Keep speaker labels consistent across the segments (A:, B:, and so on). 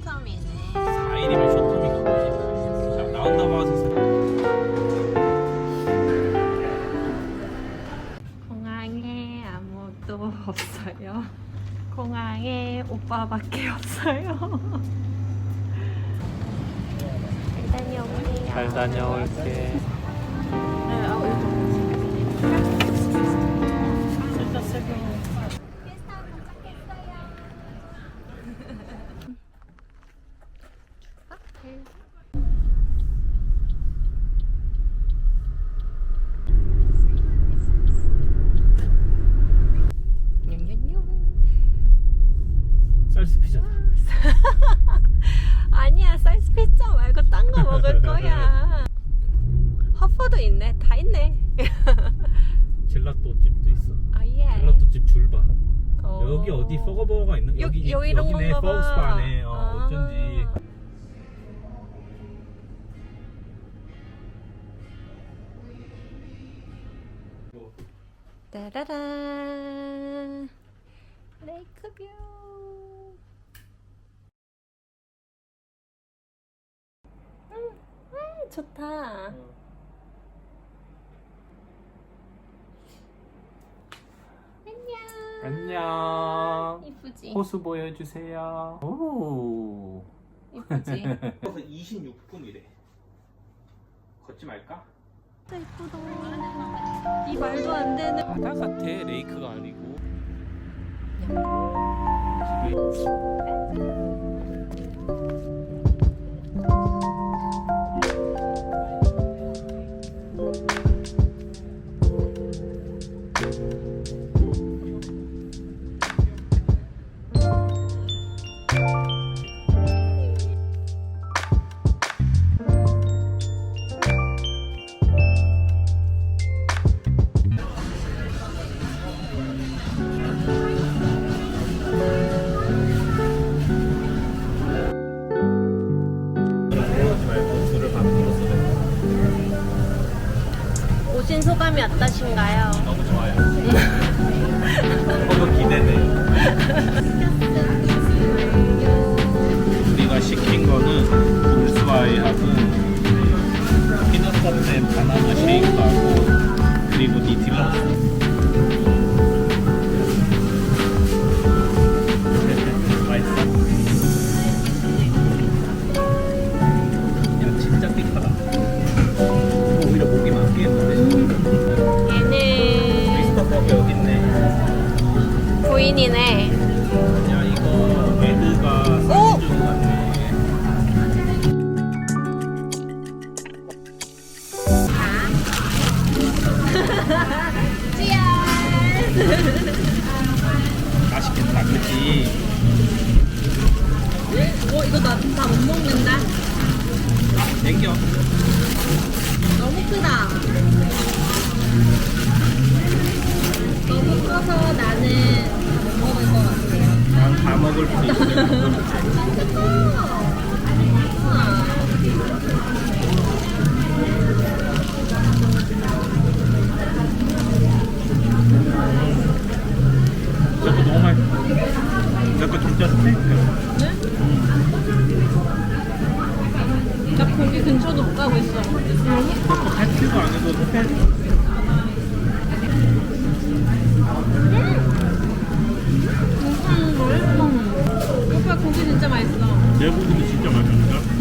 A: 쇼텀이네.
B: 4일이면 쇼텀인가 보지. 자, 나온다고 하세요.
A: 공항에 아무도 없어요. 공항에 오빠밖에 없어요. 잘 다녀오세요.
B: 잘 다녀올게.
A: 네, 아, 슬쩍 슬쩍.
B: 쌀스 피자.
A: 아니야 쌀스 피자 말고 거 거야. 허퍼도 있네. 다 있네.
B: 젤라또 집도 있어.
A: 아 예.
B: 젤라또 집 줄 봐.
A: 어.
B: 여기 어디 포거버거가 있는?
A: 여-
B: 여기
A: 여기 이런
B: 여기네
A: 건가 봐.
B: 포그스바네. 어,
A: 아.
B: 어쩐지.
A: 따라란 레이크뷰 음, 음, 좋다 안녕
B: 안녕.
A: 이쁘지
B: 호수 보여주세요. 오.
A: 이쁘지
B: 그래서 26분이래. 걷지 말까?
A: 진짜 이쁘다 이 말도 안 되는
B: 바다 같아. 레이크가 아니고. 그러
A: 오신 소감이 어떠신가요?
B: 너무 좋아요. 너무 기대돼요. 우리가 시킨 거는 다
A: 못 먹는다
B: 땡겨.
A: 너무 크다 너무 커서 나는 다 못 먹을 것 같아요
B: 난 다 먹을 수 있어.
A: 근처도 못 가고 있어
B: 저거 패티가 아니고 스테이크.
A: 음 맛있어 오빠 고기 진짜 맛있어
B: 내 고기도 진짜 맛있다.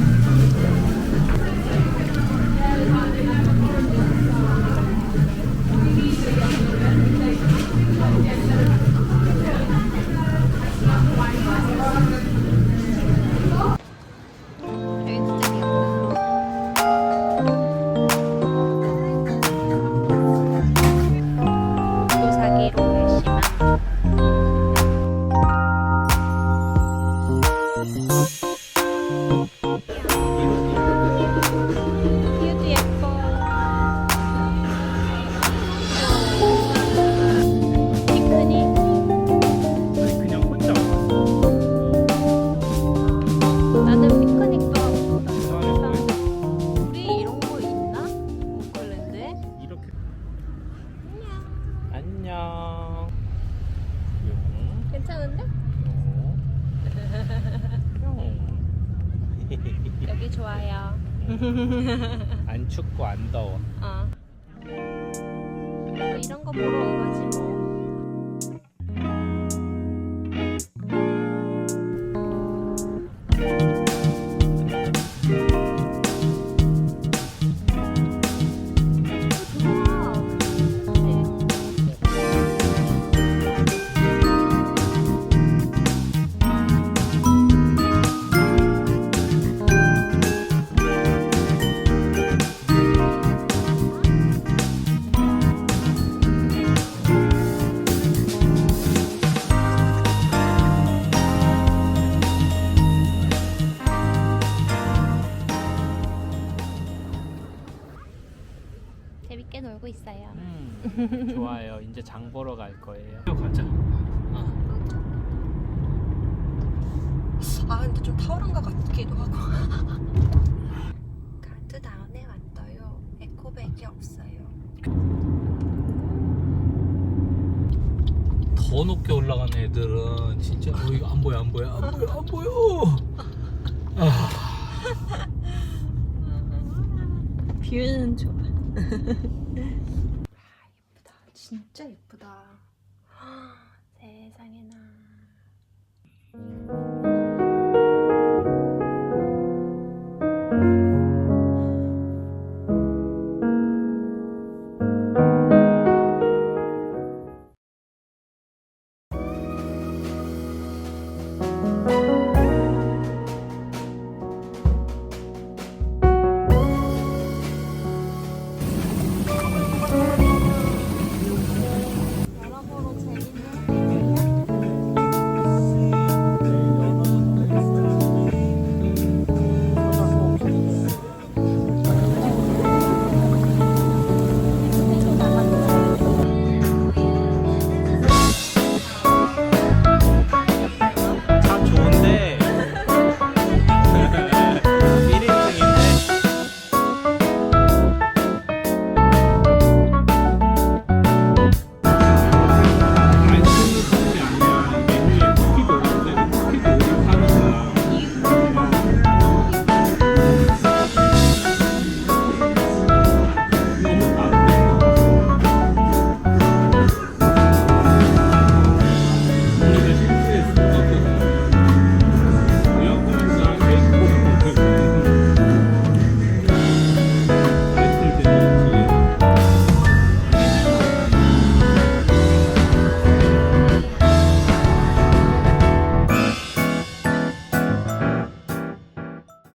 A: 네 좋아요.
B: 안 춥고 안 더워.
A: 어. 뭐 이런 거 보러 온 거지 뭐. 놀고 있어요.
B: 음, 좋아요. 이제 장 보러 갈 거예요. 가자. 어.
A: 아 근데 좀 타오른 것 같기도 하고. 카트 다운에 왔어요. 에코백이 없어요.
B: 더 높게 올라간 애들은 진짜 어 이거 안 보여 안 보여 안 보여 안 보여. 아,
A: 뷰는 좋아. 아, 예쁘다. 진짜 예쁘다. 세상에나. 음.